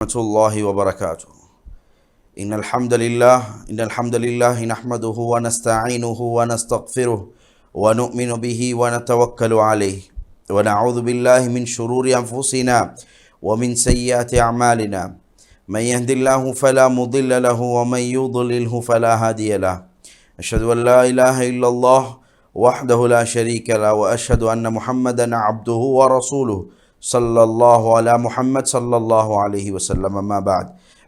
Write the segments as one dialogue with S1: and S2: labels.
S1: ورحمة الله وبركاته. إن الحمد لله إن الحمد لله نحمده ونستعينه ونستغفره ونؤمن به ونتوكل عليه. ونعوذ بالله من شرور أنفسنا ومن سيئات أعمالنا. من يهد الله فلا مضل له ومن يضلله فلا هادي له. أشهد أن لا إله إلا الله وحده لا شريك له وأشهد أن محمدا عبده ورسوله. صلى الله على محمد صلى الله عليه وسلم. ما بعد.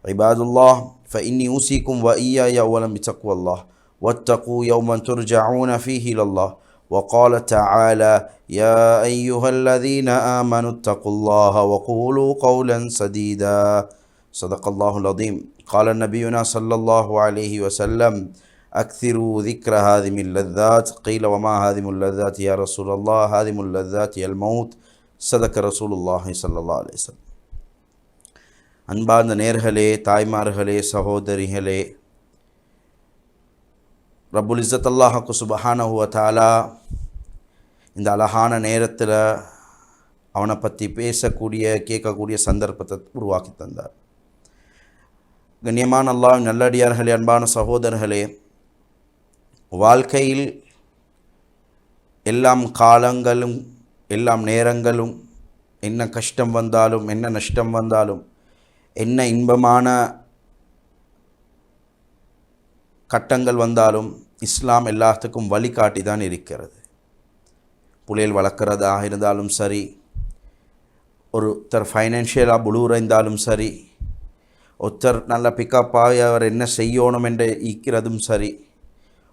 S1: عباد الله فإني أوصيكم وإياي أولا بتقوى الله. واتقوا يوما ترجعون فيه إلى الله. وقال تعالى يا أيها الذين آمنوا اتقوا الله وقولوا قولا سديدا. صدق الله العظيم. قال نبينا صلى الله عليه وسلم أكثروا ذكر هذه اللذات. قيل وما هذه اللذات يا رسول الله؟ هذه اللذات الموت. சதக்க ரசூலுல்லாஹி சல்லா அலிசல் அன்பார்ந்த நேர்களே தாய்மார்களே சகோதரிகளே ரபுல் இசத் அல்லாஹக்கு சுபஹானஹுவ தாலா இந்த அழகான நேரத்தில் அவனை பற்றி பேசக்கூடிய கேட்கக்கூடிய சந்தர்ப்பத்தை உருவாக்கி தந்தார். கண்ணியமான அல்லாஹ் நல்லடியார்களே அன்பான சகோதரர்களே வாழ்க்கையில் எல்லாம் காலங்களும் எல்லாம் நேரங்களும் என்ன கஷ்டம் வந்தாலும் என்ன நஷ்டம் வந்தாலும் என்ன இன்பமான கட்டங்கள் வந்தாலும் இஸ்லாம் எல்லாத்துக்கும் வழிகாட்டி தான் இருக்கிறது. புலியல் வளர்க்குறதாக இருந்தாலும் சரி ஒருத்தர் ஃபைனான்ஷியலாக புழுவுறைந்தாலும் சரி ஒருத்தர் நல்ல பிக்கப்பாக அவர் என்ன செய்யணும் என்று ஈக்கிறதும் சரி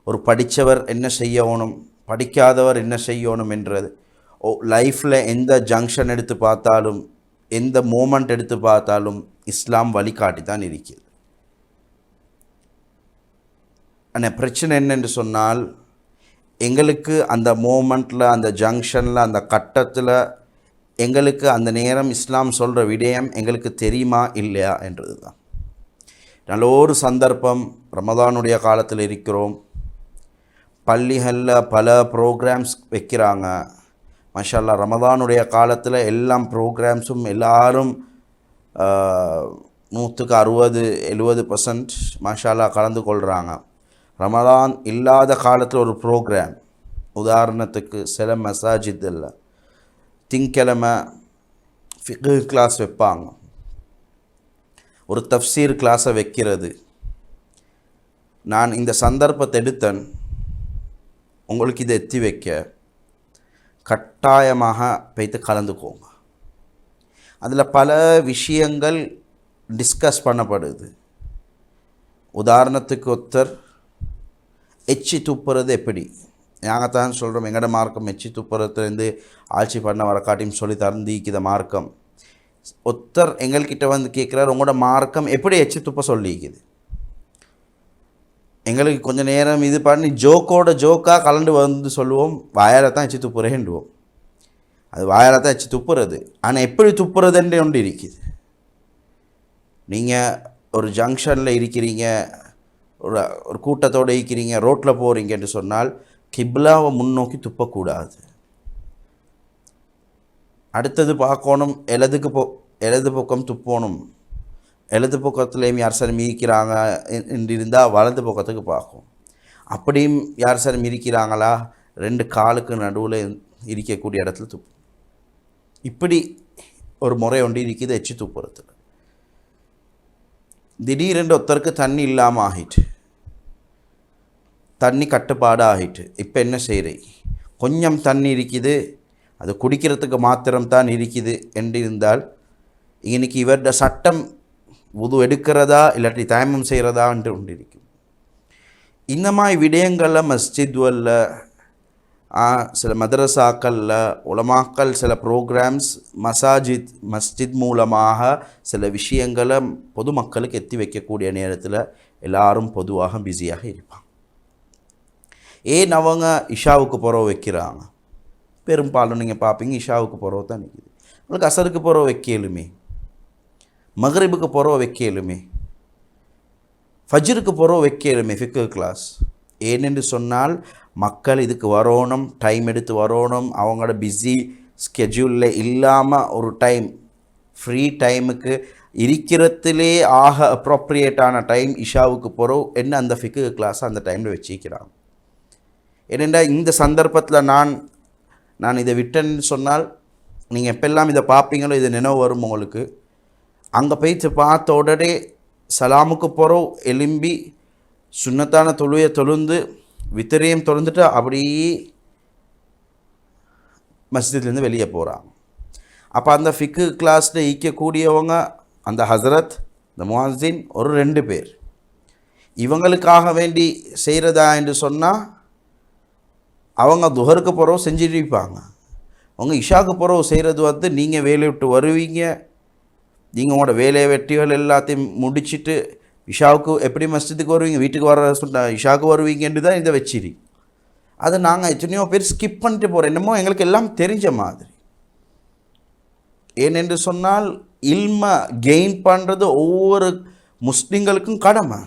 S1: ஒரு படித்தவர் என்ன செய்யணும் படிக்காதவர் என்ன செய்யணும் என்றது லைஃப்பில் எந்த ஜங்ஷன் எடுத்து பார்த்தாலும் எந்த மூமெண்ட் எடுத்து பார்த்தாலும் இஸ்லாம் வழிகாட்டி தான் இருக்கிறது. ஆனால் பிரச்சனை என்னென்று சொன்னால் எங்களுக்கு அந்த மூமெண்ட்டில் அந்த ஜங்ஷனில் அந்த கட்டத்தில் எங்களுக்கு அந்த நேரம் இஸ்லாம் சொல்கிற விடயம் எங்களுக்கு தெரியுமா இல்லையா என்றது தான் நல்ல ஒரு சந்தர்ப்பம் ரமதானுடைய காலத்தில் இருக்கிறோம். பள்ளிகளில் பல ப்ரோக்ராம்ஸ் வைக்கிறாங்க. மஷால்லா ரமதானுடைய காலத்தில் எல்லாம் ப்ரோக்ராம்ஸும் எல்லாரும் நூற்றுக்கு அறுபது எழுபது பர்சன்ட் மஷாலா கலந்து கொள்கிறாங்க ரமதான் இல்லாத காலத்தில் ஒரு ப்ரோக்ராம் உதாரணத்துக்கு சில மசாஜித்தில் திங்கிழமை ஃபிகு கிளாஸ் வைப்பாங்க. ஒரு தஃப்சீர் கிளாஸை வைக்கிறது. நான் இந்த சந்தர்ப்பத்தை எடுத்தேன். உங்களுக்கு இதை எத்தி வைக்க. கட்டாயமாக வைத்து கலந்துக்கோங்க. அதில் பல விஷயங்கள் டிஸ்கஸ் பண்ணப்படுது. உதாரணத்துக்கு ஒருத்தர் எச்சி துப்புறது எப்படி? நாங்கள் தான் சொல்கிறோம் எங்கட மார்க்கம் எச்சி துப்புறதுலேருந்து ஆட்சி பண்ண வர காட்டியும் சொல்லி தந்திக்கிற மார்க்கம். ஒத்தர் எங்கள்கிட்ட வந்து கேட்குறாரு உங்களோட மார்க்கம் எப்படி எச்சி துப்ப சொல்லிக்குது? எங்களுக்கு கொஞ்சம் நேரம் இது பண்ணி ஜோக்கோட ஜோக்காக கலந்து வந்து சொல்லுவோம். வாயால் தான் எச்சு துப்புறேன்டுவோம் அது வாயால் தான் எச்சு துப்புறது. ஆனால் எப்படி துப்புறதுன்ற ஒன்று இருக்குது. நீங்கள் ஒரு ஜங்ஷனில் இருக்கிறீங்க ஒரு ஒரு கூட்டத்தோடு இருக்கிறீங்க ரோட்டில் போகிறீங்கன்னு சொன்னால் கிப்லாவை முன்னோக்கி துப்பக்கூடாது. அடுத்தது பார்க்கணும் எலதுக்கு போ எலது பக்கம் துப்பணும். இடது பக்கத்துலேயும் யார் சார் மிதிக்கிறாங்க என்று இருந்தால் வலது பக்கத்துக்கு பார்க்கும். அப்படியும் யார் சார் மிதிக்கிறாங்களா? ரெண்டு காலுக்கு நடுவில் இருக்கக்கூடிய இடத்துல துப்பும் இப்படி ஒரு முறை ஒன்று இருக்குது எச்சு துப்புறத்தில் திடீரென்று ஒருத்தருக்கு தண்ணி இல்லாமல் ஆகிட்டு தண்ணி கட்டுப்பாடு ஆகிட்டு இப்போ என்ன செய்கிறே கொஞ்சம் தண்ணி இருக்குது அது குடிக்கிறதுக்கு மாத்திரம் தான் இருக்குது என்று இருந்தால் இன்னைக்கு இவருடைய சட்டம் உது எடுக்கிறதா இல்லாட்டி தயமம் செய்கிறதா என்று ஒன்று இருக்கும் இந்த மாதிரி விடயங்களில் மஸ்ஜித்வல்ல சில மதரசாக்களில் உலமாக்கள் சில ப்ரோக்ராம்ஸ் மசாஜித் மஸ்ஜித் மூலமாக சில விஷயங்களை பொதுமக்களுக்கு எத்தி வைக்கக்கூடிய நேரத்தில் எல்லாரும் பொதுவாக பிஸியாக இருப்பாங்க. ஏன் அவங்க இஷாவுக்கு புறவு வைக்கிறாங்க? பெரும்பாலும் நீங்கள் பார்ப்பீங்க இஷாவுக்கு புறவு தான் நிற்கிது உங்களுக்கு அசருக்கு புறவு வைக்கலுமே. மகரிபுக்கு போகிறோம் வைக்கலுமே. ஃபஜ்ருக்கு போகிறோம் வைக்கலுமே ஃபிக்கு கிளாஸ் ஏனென்று சொன்னால் மக்கள் இதுக்கு வரணும் டைம் எடுத்து வரணும் அவங்களோட பிஸி ஸ்கெட்யூலில் இல்லாமல் ஒரு டைம் ஃப்ரீ டைமுக்கு இருக்கிறதுலே ஆக அப்ரோப்ரியேட்டான டைம் இஷாவுக்கு போகிறோம் என்ன அந்த ஃபிக்கு கிளாஸ் அந்த டைமில் வச்சுக்கிறாங்க ஏனென்றா இந்த சந்தர்ப்பத்தில் நான் நான் இதை விட்டேன்னு சொன்னால் நீங்கள் எப்பெல்லாம் இதை பார்ப்பீங்களோ இது நினைவு வரும் உங்களுக்கு. அங்கே போயிட்டு பார்த்த உடனே சலாமுக்கு போகிறோம் எலும்பி சுண்ணத்தான தொழுவையை தொழுந்து வித்திரையும் தொழுந்துட்டு அப்படியே மஸ்ஜித்லேருந்து வெளியே போகிறான் அப்போ அந்த ஃபிக்கு கிளாஸில் ஈக்கக்கூடியவங்க அந்த ஹசரத் இந்த முஹாசின் ஒரு ரெண்டு பேர். இவங்களுக்காக வேண்டி செய்கிறதா என்று சொன்னால் அவங்க துஹருக்கு போகிறோம் செஞ்சிருப்பாங்க அவங்க இஷாக்கு போகிறோம் செய்கிறது வந்து நீங்கள் வேலையை விட்டு வருவீங்க. நீங்கள் உங்களோட வேலையை வெட்டிகள் எல்லாத்தையும் முடிச்சிட்டு இஷாவுக்கு எப்படி மஸ்ஜிதுக்கு வருவீங்க? வீட்டுக்கு வர சொன்ன இஷாவுக்கு வருவீங்கன்னு தான் இதை வச்சிரி. அது நாங்கள் எத்தனையோ பேர் ஸ்கிப் பண்ணிட்டு போகிறோம் என்னமோ எங்களுக்கு எல்லாம் தெரிஞ்ச மாதிரி. ஏனென்று சொன்னால் இல்மை கெயின் பண்ணுறது ஒவ்வொரு முஸ்லீம்களுக்கும் கடமை.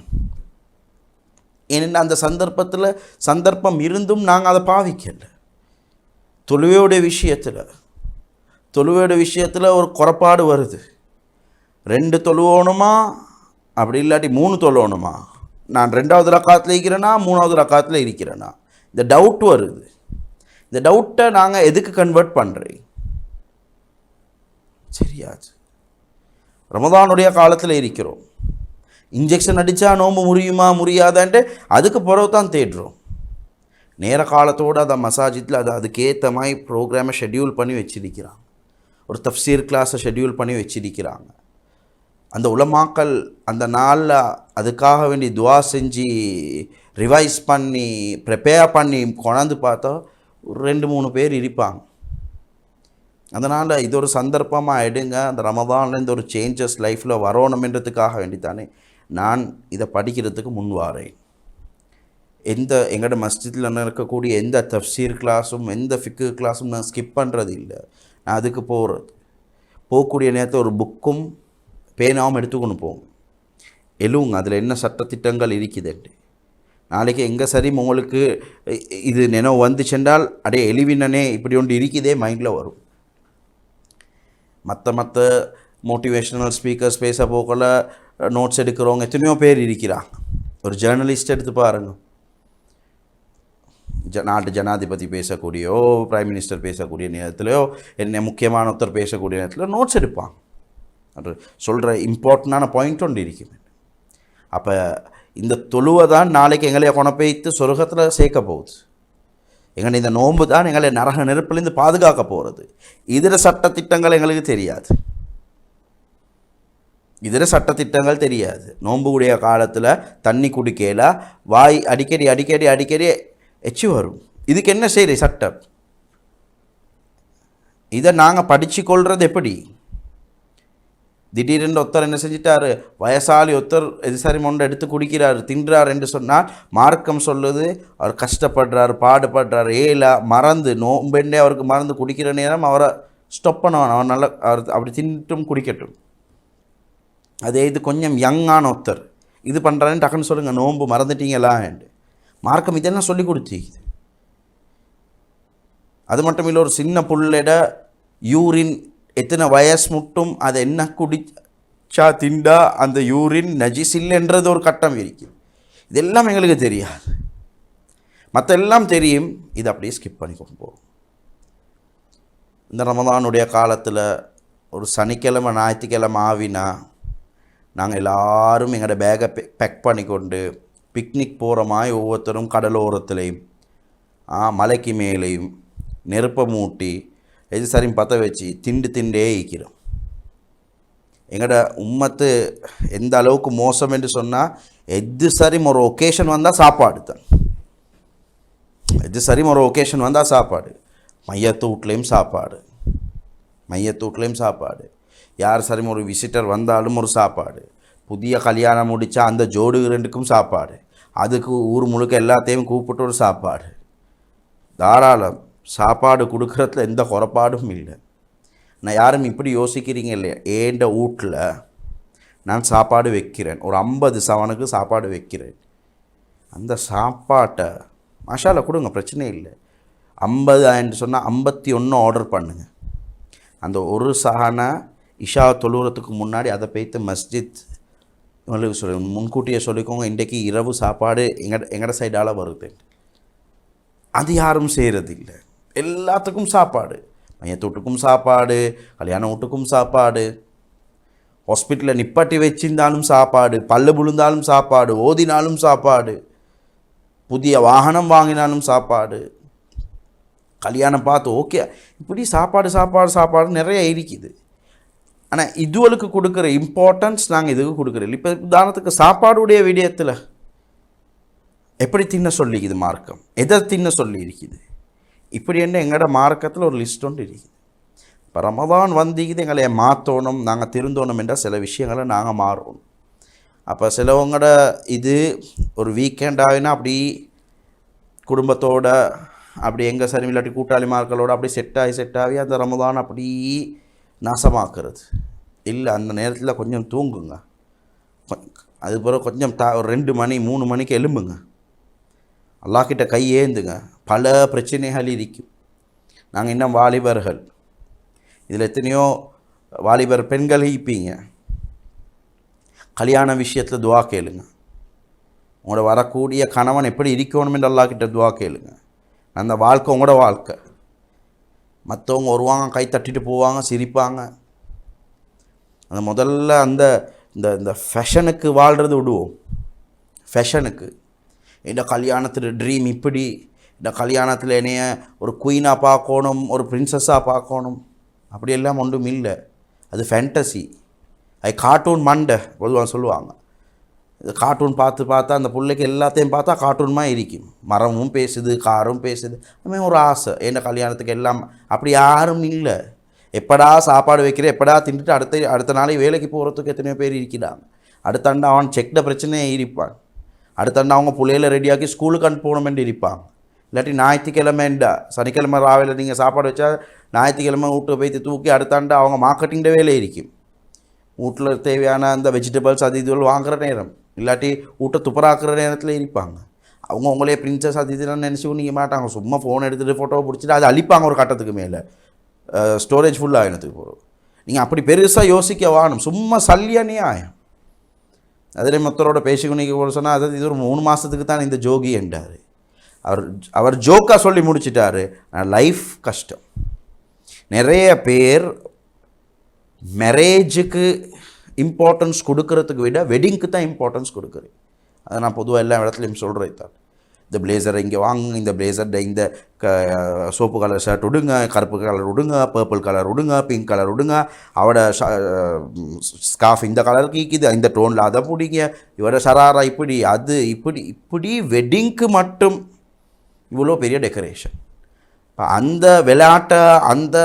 S1: ஏனென்று அந்த சந்தர்ப்பத்தில் சந்தர்ப்பம் இருந்தும் நாங்கள் அதை பாவிக்கலை. தொழுவையோடைய விஷயத்தில் தொழுவையோட விஷயத்தில் ஒரு குறைப்பாடு வருது. ரெண்டு தொழுவோணுமா? அப்படி இல்லாட்டி மூணு தொழுவணுமா? நான் ரெண்டாவது ரக்காத்தில் இருக்கிறேனா? மூணாவது ரக்காத்தில் இருக்கிறேனா? இந்த டவுட் வருது. இந்த டவுட்டை நாங்கள் எதுக்கு கன்வெர்ட் பண்ணுறேன் சரியாச்சு. ரமதானுடைய காலத்தில் இருக்கிறோம். இன்ஜெக்ஷன் அடித்தா நோம்பு முறியுமா? முறியாதான்ட்டு அதுக்கு பிறகு தான் தேடுறோம். நேர காலத்தோடு அதை மசாஜித்தில் அது அதுக்கேற்ற மாதிரி ப்ரோக்ராமை ஷெட்யூல் பண்ணி வச்சிருக்கிறாங்க. ஒரு தஃப்சீர் கிளாஸை ஷெட்யூல் பண்ணி வச்சிருக்கிறாங்க. அந்த உலமாக்கள் அந்த நாளில் அதுக்காக வேண்டி துவா செஞ்சு ரிவைஸ் பண்ணி ப்ரிப்பேர் பண்ணி கொண்டாந்து பார்த்தா ஒரு ரெண்டு மூணு பேர் இருப்பாங்க. அதனால் இது ஒரு சந்தர்ப்பமாக எடுங்க. அந்த ரமதான்லேருந்து ஒரு சேஞ்சஸ் லைஃப்பில் வரணுமென்றதுக்காக வேண்டித்தானே நான் இதை படிக்கிறதுக்கு முன் வாரேன். எந்த எங்களோட மஸ்ஜிதில் நடக்கக்கூடிய எந்த தஃப்சீர் கிளாஸும் எந்த ஃபிக்கு கிளாஸும் நான் ஸ்கிப் பண்ணுறது இல்லை நான் அதுக்கு போகிறது போகக்கூடிய நேரத்தில் ஒரு புக்கும் பேனாவும் எடுத்துக்கொண்டு போங்க எழுவுங்க அதில் என்ன சட்டத்திட்டங்கள் இருக்குதுன்ட்டு நாளைக்கு எங்கே சரி உங்களுக்கு இது நினைவு வந்துச்சென்றால் அடே எளிவினனே இப்படி ஒன்று இருக்குதே மைண்டில் வரும். மற்ற மற்ற மோட்டிவேஷனல் ஸ்பீக்கர்ஸ் பேச போகல நோட்ஸ் எடுக்கிறவங்க எத்தனையோ பேர் இருக்கிறாங்க. ஒரு ஜேர்னலிஸ்ட் எடுத்து பாருங்க. ஜ நாட்டு ஜனாதிபதி பேசக்கூடியோ பிரைம் மினிஸ்டர் பேசக்கூடிய நேரத்துலையோ என்ன முக்கியமான ஒருத்தர் பேசக்கூடிய நேரத்தில் நோட்ஸ் எடுப்பாங்க. சொல்கிற இம்பார்ட்டண்டான பாயிண்ட் ஒன்று இருக்குது அப்போ இந்த தொழுவை தான் நாளைக்கு எங்களை குணப்பெய்த்து சொர்க்கத்தில் சேர்க்க போகுது. எங்களை இந்த நோன்பு தான் எங்களை நரக நெருப்புலேருந்து பாதுகாக்க போகிறது இதர சட்டத்திட்டங்கள் எங்களுக்கு தெரியாது. இதர சட்டத்திட்டங்கள் தெரியாது. நோன்பு உடைய காலத்தில் தண்ணி குடிக்கல வாய் அடிக்கடி அடிக்கடி அடிக்கடி எச்சு வரும். இதுக்கு என்ன செய்கிற சட்டம்? இதை நாங்கள் படித்து கொள்வது எப்படி? திடீரென்று ஒருத்தர் என்ன செஞ்சிட்டாரு? வயசாலி ஒருத்தர் எதிசாரி மொண்டை எடுத்து குடிக்கிறார் தின்றார் என்று சொன்னால் மார்க்கம் சொல்லுது அவர் கஷ்டப்படுறார் பாடுபடுறார் ஏலா மறந்து நோம்பெண்டே அவருக்கு மறந்து குடிக்கிற நேரம் அவரை ஸ்டாப் பண்ணுவான். அவர் நல்லா அவர் அப்படி தின்ட்டும் குடிக்கட்டும். அதே இது கொஞ்சம் யங்கான ஒருத்தர் இது பண்ணுறாருன்னு டக்குன்னு சொல்லுங்கள் நோன்பு மறந்துட்டீங்களான்ட்டு மார்க்கம் இதெல்லாம் சொல்லி கொடுத்துக்குது அது மட்டும் இல்லை ஒரு சின்ன புள்ளிட யூரின் எத்தனை வயசு முட்டும் அதை என்ன குடிச்சா திண்டா அந்த யூரின் நஜிஸ் இல்லைன்றது ஒரு கட்டம் இருக்குது இதெல்லாம் எங்களுக்கு தெரியாது. மற்ற எல்லாம் தெரியும். இது அப்படியே ஸ்கிப் பண்ணி கொண்டு போகும் இந்த ரமதானுடைய காலத்தில் ஒரு சனிக்கிழமை ஞாயிற்றுக்கிழமை ஆவினா நாங்கள் எல்லாரும் எங்களோட பேக்கை பேக் பண்ணி கொண்டு பிக்னிக் போகிற மாதிரி ஒவ்வொருத்தரும் கடலோரத்துலேயும் மலைக்கு மேலேயும் நெருப்பை மூட்டி எது பற்ற வச்சு திண்டு திண்டே ஈக்கிறோம் எங்களோட உம்மத்து எந்த அளவுக்கு மோசம் என்று சொன்னால் எது சரி ஒரு ஒகேஷன் வந்தால் சாப்பாடு தான். எது சரி ஒரு ஒகேஷன் வந்தால் சாப்பாடு. மையத்து வீட்லேயும் சாப்பாடு. மையத்து வீட்லேயும் சாப்பாடு. யார் சரி ஒரு விசிட்டர் வந்தாலும் ஒரு சாப்பாடு. புதிய கல்யாணம் முடித்தா அந்த ஜோடு ரெண்டுக்கும் சாப்பாடு. அதுக்கு ஊர் முழுக்க எல்லாத்தையும் கூப்பிட்டு ஒரு சாப்பாடு. தாராளம். சாப்பாடு கொடுக்குறதுல எந்த குறைபாடும் இல்லை. நான் யாரும் இப்படி யோசிக்கிறீங்க இல்லையா? ஏண்ட வீட்டில் நான் சாப்பாடு வைக்கிறேன். ஒரு ஐம்பது சவனுக்கு சாப்பாடு வைக்கிறேன். அந்த சாப்பாட்டை மசாலா கொடுங்க பிரச்சனை இல்லை. ஐம்பது ஆயிரம் சொன்னால் ஐம்பத்தி ஒன்று ஆர்டர் பண்ணுங்கள் அந்த ஒரு சஹானை இஷா தொழுகிறதுக்கு முன்னாடி அதை போய்த்து மஸ்ஜித் உங்களுக்கு சொல்லி முன்கூட்டியே சொல்லிக்கோங்க இன்றைக்கு இரவு சாப்பாடு எங்கட எங்கட சைடால் வருது. அது யாரும் செய்கிறது இல்லை. எல்லாத்துக்கும் சாப்பாடு. மையத்தொட்டுக்கும் சாப்பாடு கல்யாண வீட்டுக்கும் சாப்பாடு. ஹாஸ்பிட்டலில் நிப்பாட்டி வச்சிருந்தாலும் சாப்பாடு பல்லு விழுந்தாலும் சாப்பாடு ஓதினாலும் சாப்பாடு புதிய வாகனம் வாங்கினாலும் சாப்பாடு. கல்யாணம் பார்த்து ஓகே இப்படி சாப்பாடு சாப்பாடு சாப்பாடு நிறைய இருக்குது. ஆனால் இதுவளுக்கு கொடுக்குற இம்பார்ட்டன்ஸ் நாங்கள் இதுக்கு கொடுக்குறோம் இப்போ உதாரணத்துக்கு சாப்பாடுடைய விடயத்தில் எப்படி தின்ன சொல்லிக்குது மார்க்கம்? எதை தின்ன சொல்லி இருக்குது இப்படி என்ன எங்களோட மார்க்கத்தில் ஒரு லிஸ்ட் ஒன்று இருக்குது இப்போ ரமதான் வந்திக்குது எங்களை மாற்றணும் நாங்கள் திருந்தோணும் என்றால் சில விஷயங்களை நாங்கள் மாறணும் அப்போ சிலவங்களோட இது ஒரு வீக்கெண்ட் ஆகினா அப்படி குடும்பத்தோட அப்படி எங்கள் சரி இல்லாட்டி கூட்டாளிமார்களோட அப்படி செட் ஆகி செட் ஆகி அந்த ரமதான் அப்படி நாசமாக்குறது. இல்லை அந்த நேரத்தில் கொஞ்சம் தூங்குங்க. கொ- அது பிறகு கொஞ்சம் தா ஒரு ரெண்டு மணி மூணு மணிக்கு எலும்புங்க அல்லாக்கிட்ட கை ஏந்துங்க. பல பிரச்சனைகள் இருக்கும். நாங்கள் இன்னும் வாலிபர்கள். இதில் எத்தனையோ வாலிபர் பெண்கள் இருப்பீங்க. கல்யாண விஷயத்தில் துவா கேளுங்க. உங்களோட வரக்கூடிய கணவன் எப்படி இருக்கணும் என்று அல்லாஹ்கிட்ட துவா கேளுங்க. அந்த வாழ்க்கை உங்களோட வாழ்க்கை. மற்றவங்க வருவாங்க கை தட்டிட்டு போவாங்க சிரிப்பாங்க. அந்த முதல்ல அந்த இந்த இந்த ஃபேஷனுக்கு வாழ்கிறது விடுவோம். ஃபேஷனுக்கு இந்த கல்யாணத்தில் ட்ரீம் இப்படி இந்த கல்யாணத்தில் என்னைய ஒரு குயினாக பார்க்கணும் ஒரு பிரின்சஸ்ஸாக பார்க்கணும். அப்படியெல்லாம் ஒன்றும் இல்லை. அது ஃபேண்டசி அது கார்ட்டூன் மண்டை பொதுவாக சொல்லுவாங்க. இது கார்ட்டூன் பார்த்து பார்த்தா அந்த பிள்ளைக்கு எல்லாத்தையும் பார்த்தா கார்ட்டூன்மா இருக்கும். மரமும் பேசுது காரும் பேசுது. அதுமாதிரி ஒரு ஆசை. என்ன கல்யாணத்துக்கு எல்லாம் அப்படி யாரும் இல்லை. எப்படா சாப்பாடு வைக்கிற எப்படா தின்றுட்டு அடுத்த அடுத்த நாளைக்கு வேலைக்கு போகிறதுக்கு எத்தனையோ பேர் இருக்கிறாங்க. அடுத்தாண்டு அவன் செக்கில் பிரச்சனையே இருப்பான். அடுத்தாண்டு அவங்க பிள்ளையில ரெடியாக்கி ஸ்கூலுக்கு அனுப்பணுமென்று இருப்பாங்க. இல்லாட்டி ஞாயிற்றுக்கிழமைண்டா. சனிக்கிழமை ராவில நீங்கள் சாப்பாடு வச்சா ஞாயிற்றுக்கிழமை வீட்டு போய் தூக்கி அடுத்தாண்டு அவங்க மார்க்கெட்டிங் வேலை இருக்கும் வீட்டில் தேவையான அந்த வெஜிடபிள்ஸ் அது இதுவெல்லாம் வாங்குற நேரம். இல்லாட்டி வீட்டை துப்பராக்குற நேரத்தில் இருப்பாங்க அவங்க உங்களே பிரின்சஸ் அது இதெல்லாம் நினச்சி நீங்கள் மாட்டாங்க. சும்மா ஃபோன் எடுத்துகிட்டு ஃபோட்டோவை பிடிச்சிட்டு அதை அழிப்பாங்க ஒரு கட்டத்துக்கு மேலே. ஸ்டோரேஜ் ஃபுல்லாக ஆகினத்துக்கு போகிறோம் நீங்கள் அப்படி பெருசாக யோசிக்க வாணும். சும்மா சல்லியானே ஆயம் அதில் மொத்தரோட பேசிக்கொண்டு போட சொன்னால் அதாவது இது ஒரு மூணு மாதத்துக்கு தான் இந்த ஜோகி என்றார். அவர் அவர் ஜோக்காக சொல்லி முடிச்சிட்டாரு. லைஃப் கஷ்டம். நிறைய பேர் மேரேஜுக்கு இம்பார்ட்டன்ஸ் கொடுக்கறதுக்கு விட வெட்டிங்க்கு தான் இம்பார்ட்டன்ஸ் கொடுக்குறேன் அதை நான் பொதுவாக எல்லா இடத்துலையும் சொல்கிறேன் தான் இந்த பிளேசரை இங்கே வாங்குங்க இந்த பிளேசர் இந்த க சோப்பு கலர் ஷர்ட் விடுங்க கருப்பு கலர் விடுங்க பர்பிள் கலர் விடுங்க பிங்க் கலர் விடுங்க அவட ஸ்காஃப் இந்த கலர் கீக்குது இந்த டோனில் அதை பிடிங்க இவட சராரா இப்படி அது இப்படி இப்படி வெட்டிங்க்கு மட்டும் இவ்வளோ பெரிய டெக்கரேஷன் இப்போ அந்த விளையாட்டை அந்த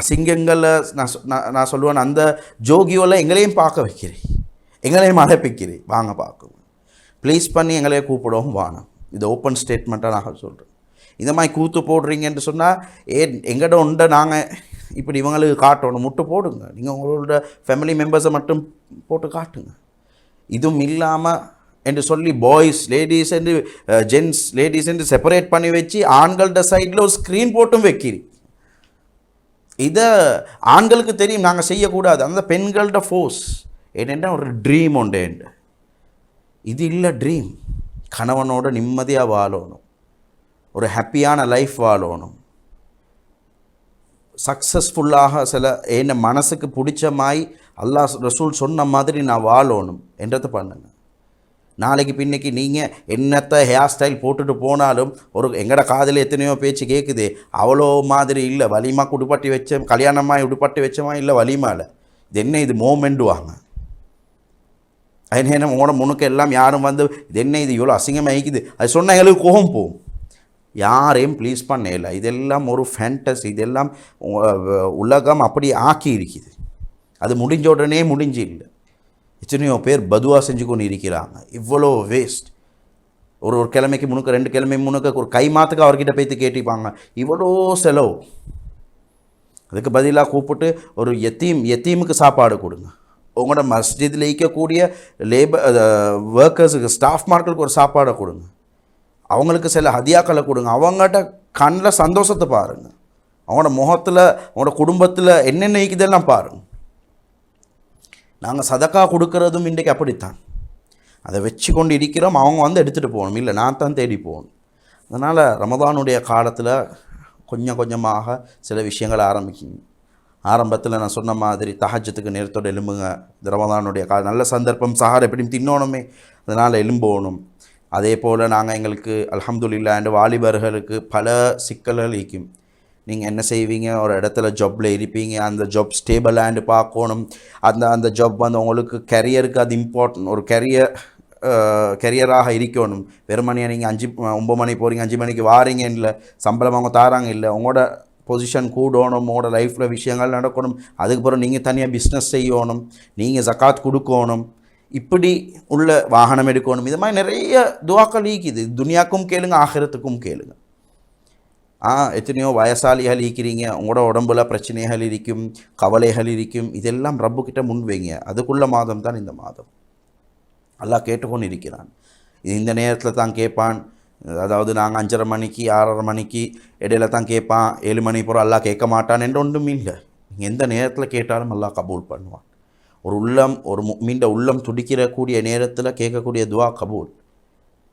S1: அசிங்கங்களை நான் சொ- நான் நான் சொல்லுவேன் அந்த ஜோகியோவில் எங்களையும் பார்க்க வைக்கிறேன். எங்களையும் அழைப்பிக்கிறேன். வாங்க பார்க்குவோம். ப்ளீஸ் பண்ணி எங்களையே கூப்பிடவும் வாணும் இது ஓப்பன் ஸ்டேட்மெண்ட்டாக நான் சொல்கிறேன் இந்த மாதிரி கூத்து போடுறீங்கன்னு சொன்னால் ஏ எங்கட உண்டை நாங்கள் இப்படி இவங்களுக்கு காட்டணும். முட்டு போடுங்க. நீங்கள் உங்களோட ஃபேமிலி மெம்பர்ஸை மட்டும் போட்டு காட்டுங்க. இதுவும் இல்லாமல் என்று சொல்லி பாய்ஸ் லேடிஸ் என்று uh, ஜென்ஸ் லேடிஸ் என்று செப்பரேட் பண்ணி வச்சு ஆண்கள்ட சைடில் ஒரு ஸ்க்ரீன் போட்டும் வைக்கிறி இதை ஆண்களுக்கு தெரியும் நாங்கள் செய்யக்கூடாது. அந்த பெண்கள்ட ஃபோர்ஸ் என்னென்னா ஒரு ட்ரீம் உண்டு இது இல்லை ட்ரீம் கணவனோட நிம்மதியாக வாழணும். ஒரு ஹாப்பியான லைஃப் வாழணும். சக்ஸஸ்ஃபுல்லாக சில என்ன மனசுக்கு பிடிச்ச மாதிரி அல்லாஹ் ரசூல் சொன்ன மாதிரி நான் வாழணும் என்றதை பண்ணுங்க. நாளைக்கு பின்னைக்கு நீங்கள் என்னத்தை ஹேர் ஸ்டைல் போட்டுட்டு போனாலும் ஒரு எங்கட காதில் எத்தனையோ பேச்சு கேட்குது அவ்வளோ மாதிரி இல்லை. வலிமா உடுப்பட்டி வச்ச கல்யாணமாக உடுப்பட்டி வச்சமா இல்லை வலிமாவில் இது என்ன இது மோமெண்டுவாங்க? அது என்ன உங்களோட முனுக்கு எல்லாம் யாரும் வந்து இது என்ன இது இவ்வளோ அசிங்கமாக இருக்குது அது சொன்ன எங்களுக்கு கோபம் போகும். யாரையும் ப்ளீஸ் பண்ணல. இதெல்லாம் ஒரு ஃபேண்டஸ் இதெல்லாம் உலகம் அப்படி ஆக்கி இருக்குது அது முடிஞ்ச உடனே முடிஞ்சு இல்லை. எத்தனையோ பேர் பதுவா செஞ்சு கொண்டு இருக்கிறாங்க. இவ்வளோ வேஸ்ட் ஒரு ஒரு கிழமைக்கு முணுக்க ரெண்டு கிழமை முணுக்க ஒரு கை மாத்துக்கு அவர்கிட்ட போய்த்து கேட்டிப்பாங்க இவ்வளோ செலவு. அதுக்கு பதிலாக கூப்பிட்டு ஒரு எத்தீம் எத்தீமுக்கு சாப்பாடு கொடுங்க. உங்களோட மஸ்ஜிதில் இருக்கக்கூடிய லேபர் ஒர்க்கர்ஸுக்கு ஸ்டாஃப் மார்களுக்கு ஒரு சாப்பாடை கொடுங்க. அவங்களுக்கு சில ஹதியாக்களை கொடுங்க. அவங்ககிட்ட கண்ணில் சந்தோஷத்தை பாருங்கள் அவங்களோட முகத்தில் அவங்களோட குடும்பத்தில் என்னென்ன இருக்குதெல்லாம் பாருங்க. நாங்கள் சதக்கா கொடுக்கறதும் இன்றைக்கு அப்படித்தான். அதை வச்சு கொண்டு இருக்கிறோம் அவங்க வந்து எடுத்துகிட்டு போகணும். இல்லை நான் தான் தேடி போகணும். அதனால் ரமதானுடைய காலத்தில் கொஞ்சம் கொஞ்சமாக சில விஷயங்களை ஆரம்பிக்குங்க ஆரம்பத்தில் நான் சொன்ன மாதிரி தஹஜத்துக்கு நேரத்தோடு எலும்புங்க இந்த ரமதானுடைய கால நல்ல சந்தர்ப்பம். சஹார் எப்படியும் தின்னோணுமே. அதனால் எலும்போகணும் அதே போல் நாங்கள் எங்களுக்கு அல்ஹம்துலில்லாண்டு வாலிபர்களுக்கு பல சிக்கல்கள் இருக்கும். நீங்கள் என்ன செய்வீங்க? ஒரு இடத்துல ஜாப்பில் இருப்பீங்க. அந்த ஜாப் ஸ்டேபிளாண்டு பார்க்கணும். அந்த அந்த ஜாப் வந்து உங்களுக்கு கெரியருக்கு அது இம்பார்ட்டன்ட் ஒரு கெரியர் கெரியராக இருக்கணும். வெறுமனையாக நீங்கள் அஞ்சு ஒம்பது மணி போகிறீங்க அஞ்சு மணிக்கு வாரீங்க இல்லை சம்பளம் அவங்க தாராங்க இல்லை உங்களோட பொசிஷன் கூடணும் உங்களோட லைஃப்பில் விஷயங்கள் நடக்கணும். அதுக்கப்புறம் நீங்கள் தனியாக பிஸ்னஸ் செய்யணும். நீங்கள் ஜக்காத் கொடுக்கணும். இப்படி உள்ள வாகனம் எடுக்கணும். இது மாதிரி நிறைய துவாக்கள் ஈக்குது துனியாக்கும் கேளுங்க ஆகிரத்துக்கும் கேளுங்க. ஆ எத்தனையோ வயசாளிகள் இருக்கிறீங்க உங்களோட உடம்புல பிரச்சனைகள் இருக்கும் கவலைகள் இருக்கும் இதெல்லாம் ரப்புக்கிட்ட முன் வைங்க அதுக்குள்ள மாதம் தான் இந்த மாதம் எல்லாம் கேட்டுக்கொண்டு இருக்கிறான் இது இந்த நேரத்தில் தான் கேட்பான் அதாவது நாங்கள் அஞ்சரை மணிக்கு ஆறரை மணிக்கு இடையில தான் கேட்பான் ஏழு மணி போகிற எல்லாம் கேட்க மாட்டான் என்று ஒன்றும் இல்லை நீங்கள் எந்த நேரத்தில் கேட்டாலும் எல்லாம் கபூல் பண்ணுவான் ஒரு உள்ளம் ஒரு மீண்ட உள்ளம் துடிக்கிறக்கூடிய நேரத்தில் கேட்கக்கூடிய துவா கபூல்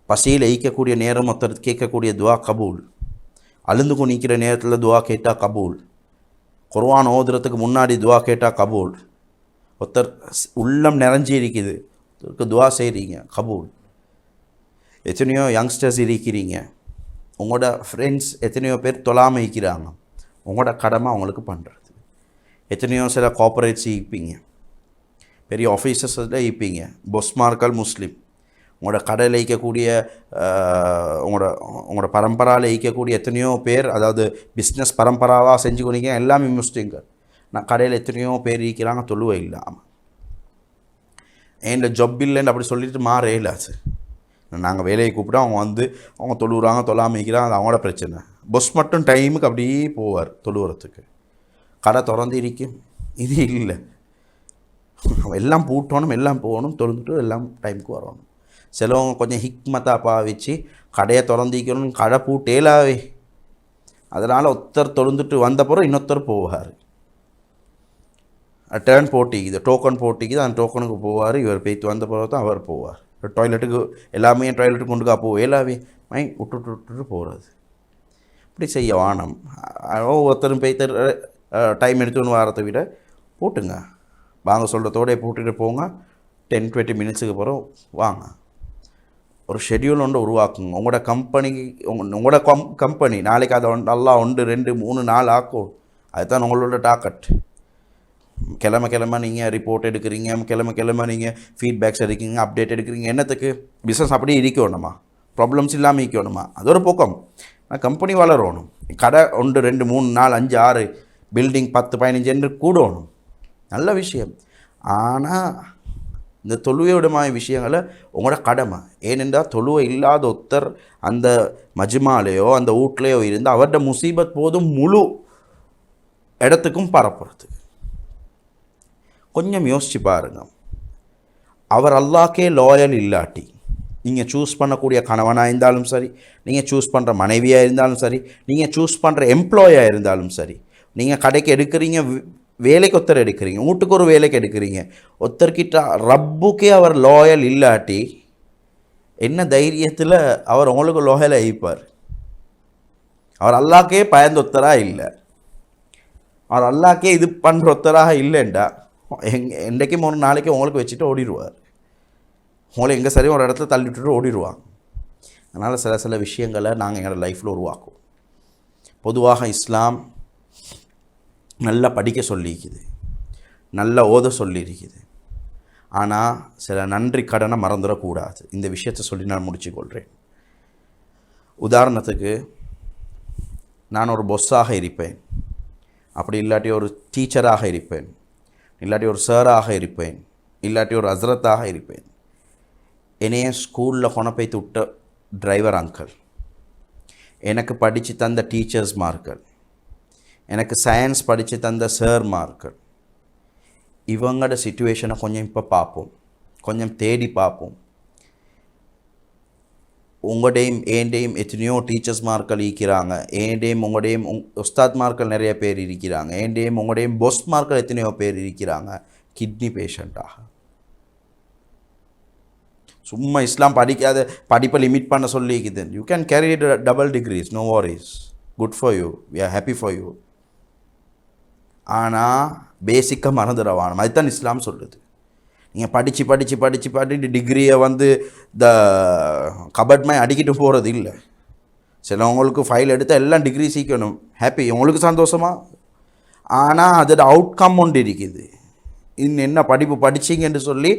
S1: பசியில் ஈக்கக்கூடிய நேரம் ஒருத்தர் கேட்கக்கூடிய துவா கபூல் அழுந்து நிற்கிற நேரத்தில் துவா கேட்டால் கபூல். குர்வான் ஓதுறதுக்கு முன்னாடி துவா கேட்டால் கபூல். ஒருத்தர் உள்ளம் நிறைஞ்சி இருக்குது. ஒருத்தருக்கு துவா செய்கிறீங்க கபூல். எத்தனையோ யங்ஸ்டர்ஸ் இருக்கிறீங்க. உங்களோட ஃப்ரெண்ட்ஸ் எத்தனையோ பேர் தொழாமல் இருக்கிறாங்க. உங்களோட கடமை அவங்களுக்கு பண்ணுறது எத்தனையோ சில கார்பரேட்ஸ் இருப்பீங்க பெரிய ஆஃபீஸர்ஸில் இருப்பீங்க பொஸ்மார்கள் முஸ்லீம். உங்களோட கடையில் ஈக்கக்கூடிய உங்களோட உங்களோட பரம்பராவில் ஈக்கக்கூடிய எத்தனையோ பேர் அதாவது பிஸ்னஸ் பரம்பராவாக செஞ்சு கொண்டீங்க எல்லாமே முஸ்லீம்கள். நான் கடையில் எத்தனையோ பேர் ஈக்கிறாங்க தொழுவை இல்லாமல் ஏன் ஜப் இல்லைன்னு அப்படி சொல்லிட்டு மாறே இல்லாச்சு நாங்கள் வேலையை கூப்பிட்டு அவங்க வந்து அவங்க தொழுவுறாங்க தொழாமல் இருக்கிறாங்க அது அவங்களோட பிரச்சனை. பஸ் மட்டும் டைமுக்கு அப்படியே போவார் தொழுவுறதுக்கு. கடை திறந்து இருக்கும் இது இல்லை. எல்லாம் பூட்டணும் எல்லாம் போகணும் தொழுந்துட்டு எல்லாம் டைமுக்கு வரணும். சிலவங்க கொஞ்சம் ஹிக்மத்தாக பாவிச்சு கடையை திறந்திக்கணும் கடை பூட்டேலாவே அதனால் ஒருத்தர் தொழுந்துட்டு வந்த பிறகு இன்னொருத்தர் போவார் டேர்ன் போட்டிக்குது டோக்கன் போட்டிக்குது அந்த டோக்கனுக்கு போவார் இவர் போய்த்து வந்த பிறகு தான் அவர் போவார் டாய்லெட்டுக்கு எல்லாமே டாய்லெட்டுக்கு கொண்டு போ எல்லாமே மை விட்டுட்டு விட்டுட்டு போகிறது இப்படி செய்ய வானம் ஒருத்தரும் ஒவ்வொருத்தரும் டைம் எடுத்துன்னு வரதை விட போட்டுங்க வாங்க சொல்கிறதோட போட்டுட்டு போங்க டென் டுவெண்ட்டி மினிட்ஸுக்கு அப்புறம் வாங்க ஒரு ஷெட்யூல் ஒன்று உருவாக்குங்க உங்களோட கம்பெனிக்கு உங்க- உங்களோட கம் கம்பெனி நாளைக்கு அதை நல்லா ஒன்று ரெண்டு மூணு நாலு ஆக்கும். அதுதான் உங்களோட டாக்கெட் கிழமை கிழமை நீங்கள் ரிப்போர்ட் எடுக்கிறீங்க கிழமை கிழமை நீங்கள் ஃபீட்பேக்ஸ் எடுக்கிறீங்க அப்டேட் எடுக்கிறீங்க. என்னத்துக்கு? பிஸ்னஸ் அப்படியே இருக்கணுமா ப்ராப்ளம்ஸ் இல்லாமல் இருக்கணுமா அது ஒரு பக்கம். ஆனால் கம்பெனி வளரணும். கடை ஒன்று ரெண்டு மூணு நாலு அஞ்சு ஆறு பில்டிங் பத்து பதினஞ்சு என்று கூடணும். நல்ல விஷயம். ஆனால் இந்த தொழுவையுடமான விஷயங்களை உங்களோட கடமை. ஏனென்றால் தொழுவை இல்லாத ஒருத்தர் அந்த மஜ்மாலேயோ அந்த வீட்லேயோ இருந்து அவர்கிட்ட முசீபத் போதும் முழு இடத்துக்கும் பரப்புறது. கொஞ்சம் யோசிச்சு பாருங்க. அவர் அல்லாக்கே லாயல் இல்லாட்டி நீங்கள் சூஸ் பண்ணக்கூடிய கணவனாக இருந்தாலும் சரி நீங்கள் சூஸ் பண்ணுற மனைவியாக இருந்தாலும் சரி நீங்கள் சூஸ் பண்ணுற எம்ப்ளாயாக இருந்தாலும் சரி நீங்கள் கடைக்கு எடுக்கிறீங்க வேலைக்கு ஒருத்தர் எடுக்கிறீங்க. வீட்டுக்கு ஒரு வேலைக்கு எடுக்கிறீங்க. ஒருத்தர்கிட்ட ரப்புக்கே அவர் லாயல் இல்லாட்டி என்ன தைரியத்தில் அவர் உங்களுக்கு லோயல் ஆகிப்பார் அவர் அல்லாக்கே பயந்தொத்தராக இல்லை. அவர் அல்லாக்கே இது பண்ணுற ஒத்தராக இல்லைண்டா. எங் என்றைக்கும் ஒரு நாளைக்கு உங்களுக்கு வச்சுட்டு ஓடிடுவார். உங்களை எங்கே சரி ஒரு இடத்துல தள்ளி விட்டுட்டு ஓடிடுவாங்க அதனால் சில சில விஷயங்களை நாங்கள் எங்களோட லைஃப்பில் உருவாக்குவோம். பொதுவாக இஸ்லாம் நல்லா படிக்க சொல்லியிருக்குது நல்லா ஓத சொல்லியிருக்குது ஆனால் சில நன்றி கடனை மறந்துடக்கூடாது. இந்த விஷயத்தை சொல்லி நான் முடிச்சுக்கொள்கிறேன் உதாரணத்துக்கு நான் ஒரு பொஸ்ஸாக இருப்பேன். அப்படி இல்லாட்டி ஒரு டீச்சராக இருப்பேன். இல்லாட்டி ஒரு சாராக இருப்பேன். இல்லாட்டி ஒரு அசரத்தாக இருப்பேன். என்னைய ஸ்கூலில் கொணப்பைத்து விட்ட டிரைவர் அங்கிள் எனக்கு படித்து தந்த டீச்சர்ஸ் மார்கள் எனக்கு சயின்ஸ் படித்து தந்த சார் மார்க்கு இவங்களோட சுச்சுவேஷனை கொஞ்சம் இப்போ பார்ப்போம் கொஞ்சம் தேடி பார்ப்போம் உங்கள்டையும் ஏன்டையும் எத்தனையோ டீச்சர்ஸ்மார்கள் இருக்கிறாங்க. ஏன்டையும் உங்கள்டையும் உங் உஸ்தாத்மார்கள் நிறைய பேர் இருக்கிறாங்க. ஏண்டையும் உங்கள்டையும் பொஸ்மார்கள் எத்தனையோ பேர் இருக்கிறாங்க. கிட்னி பேஷண்ட்டாக சும்மா இஸ்லாம் படிக்காத படிப்பை லிமிட் பண்ண சொல்லிக்குது. You can carry double degrees no worries good for you we are happy for you ஆனால் பேசிக்காக மறந்துடவானம் அதுதான் இஸ்லாம் சொல்லுது. நீங்கள் படித்து படித்து படித்து படித்து டிகிரியை வந்து இந்த கபட் மாதிரி அடிக்கிட்டு போகிறது இல்லை. சிலவங்களுக்கு ஃபைல் எடுத்தால் எல்லாம் டிகிரி சீக்கணும். ஹாப்பி உங்களுக்கு சந்தோஷமா? ஆனால் அதோட அவுட்கம் ஒன்று இருக்குது. இன்னும் என்ன படிப்பு படிச்சிங்கன்னு சொல்லி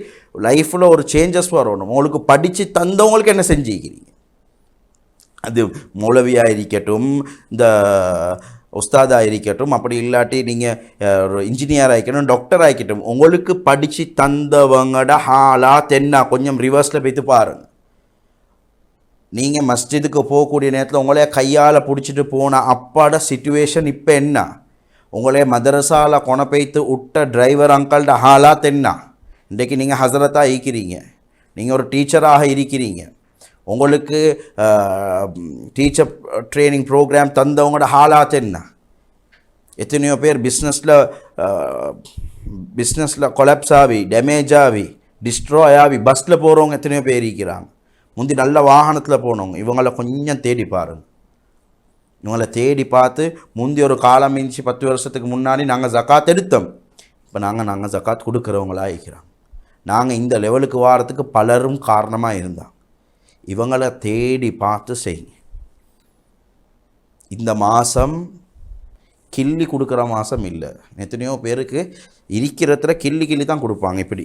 S1: லைஃப்பில் ஒரு சேஞ்சஸ் வரணும். உங்களுக்கு படித்து தந்தவங்களுக்கு என்ன செஞ்சுக்கிறீங்க? அது மூலவியாக இருக்கட்டும் இந்த உஸ்தாதாக இருக்கட்டும் அப்படி இல்லாட்டி நீங்கள் ஒரு இன்ஜினியர் ஆகிக்கணும் டாக்டர் ஆகிக்கட்டும் உங்களுக்கு படித்து தந்தவங்கட ஹாலா தென்னா கொஞ்சம் ரிவர்ஸில் போய்த்து பாருங்கள் நீங்கள் மஸ்ஜிதுக்கு போகக்கூடிய நேரத்தில் உங்களே கையால் பிடிச்சிட்டு போன அப்பாட சுச்சுவேஷன் இப்போ என்ன? உங்களே மதரசாவில் கொணப்பைத்து விட்ட டிரைவர் அங்கிள்ட ஹாலா தென்னா? இன்றைக்கு நீங்கள் ஹசரத்தாக இருக்கிறீங்க. நீங்கள் ஒரு டீச்சராக இருக்கிறீங்க. உங்களுக்கு டீச்சர் ட்ரைனிங் ப்ரோக்ராம் தந்தவங்களோட ஹாலாத் என்ன? எத்தனையோ பேர் பிஸ்னஸில் பிஸ்னஸில் கொலாப்ஸ் ஆகி டேமேஜ் ஆகி டிஸ்ட்ராய் ஆகி பஸ்ஸில் போகிறவங்க எத்தனையோ பேர் இருக்கிறாங்க. முந்தி நல்ல வாகனத்தில் போனவங்க இவங்கள கொஞ்சம் தேடி பாருங்க. இவங்களை தேடி பார்த்து முந்தி ஒரு காலம் மிஞ்சி பத்து வருஷத்துக்கு முன்னாடி நாங்கள் ஜக்காத் எடுத்தோம். இப்போ நாங்கள் நாங்கள் ஜக்காத் கொடுக்குறவங்களா இருக்கிறோம் நாங்கள் இந்த லெவலுக்கு வாரத்துக்கு பலரும் காரணமாக இருந்தாங்க. இவங்களை தேடி பார்த்து செய்யுங்க இந்த மாதம் கிள்ளி கொடுக்குற மாதம் இல்லை. எத்தனையோ பேருக்கு இருக்கிறத்துல கிள்ளி கிள்ளி தான் கொடுப்பாங்க இப்படி.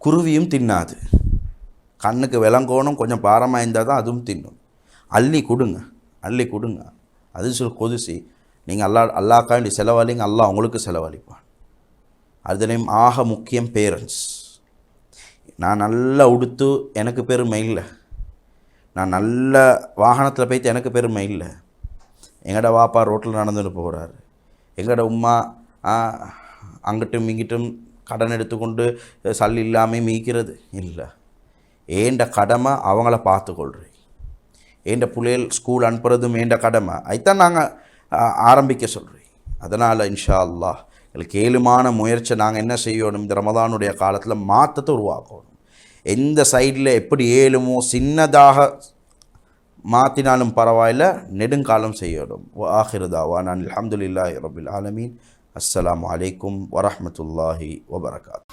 S1: குருவியும் தின்னாது. கண்ணுக்கு விளங்கோணும் கொஞ்சம் பாரமாக இருந்தால் தான் அதுவும் தின்னும். அள்ளி கொடுங்க அள்ளி கொடுங்க. அது சொல் கொதிசி நீங்கள் அல்லா அல்லாக்காண்டி செலவழிங்க அல்லா உங்களுக்கு செலவழிப்பான். அதுலேயும் ஆக முக்கியம் பேரண்ட்ஸ் நான் நல்லா உடுத்து எனக்கு பெருமை இல்லை. நான் நல்ல வாகனத்தில் போய்த்து எனக்கு பெருமை இல்லை. எங்கட வாப்பா ரோட்டில் நடந்துட்டு போகிறாரு எங்கட உம்மா அங்கிட்டும் இங்கிட்டும் கடன் எடுத்துக்கொண்டு சல் இல்லாமல் மீக்கிறது இல்லை. ஏண்ட கடமை அவங்கள பார்த்துக்கொள்றேன் ஏண்ட புள்ளையல் ஸ்கூல் அனுப்புறதும் ஏண்ட கடமை? அதுதான் நாங்கள் ஆரம்பிக்க சொல்கிறேன் அதனால் இன்ஷா அல்லாஹ் எங்களுக்கு ஏழுமான முயற்சி நாங்கள் என்ன செய்யணும்? இந்த ரமதானுடைய காலத்தில் மாற்றத்தை உருவாக்கணும். எந்த சைடில் எப்படி ஏழுமோ சின்னதாக மாற்றினாலும் பரவாயில்ல நெடுங்காலம் செய்யணும். ஆஹிருதாவா நான் அலமதுல்லாஹி ரபுல் ஆலமீன். அஸ்லாம் அலைக்கும் வரமத்துல்லாஹி வபரகாத்.